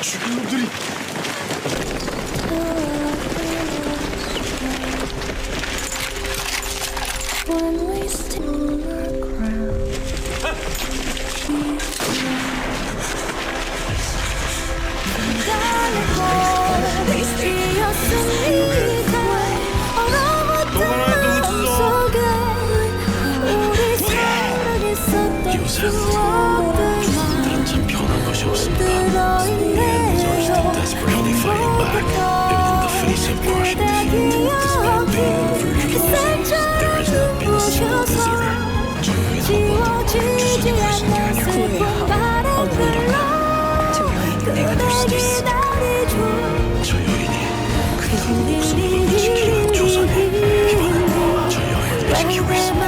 죽음들이. 너무나 누구지요? 요새 저 여인이 그대의 목숨을 지키는 조선의 희망과 저 여인을 지키고 있습니다.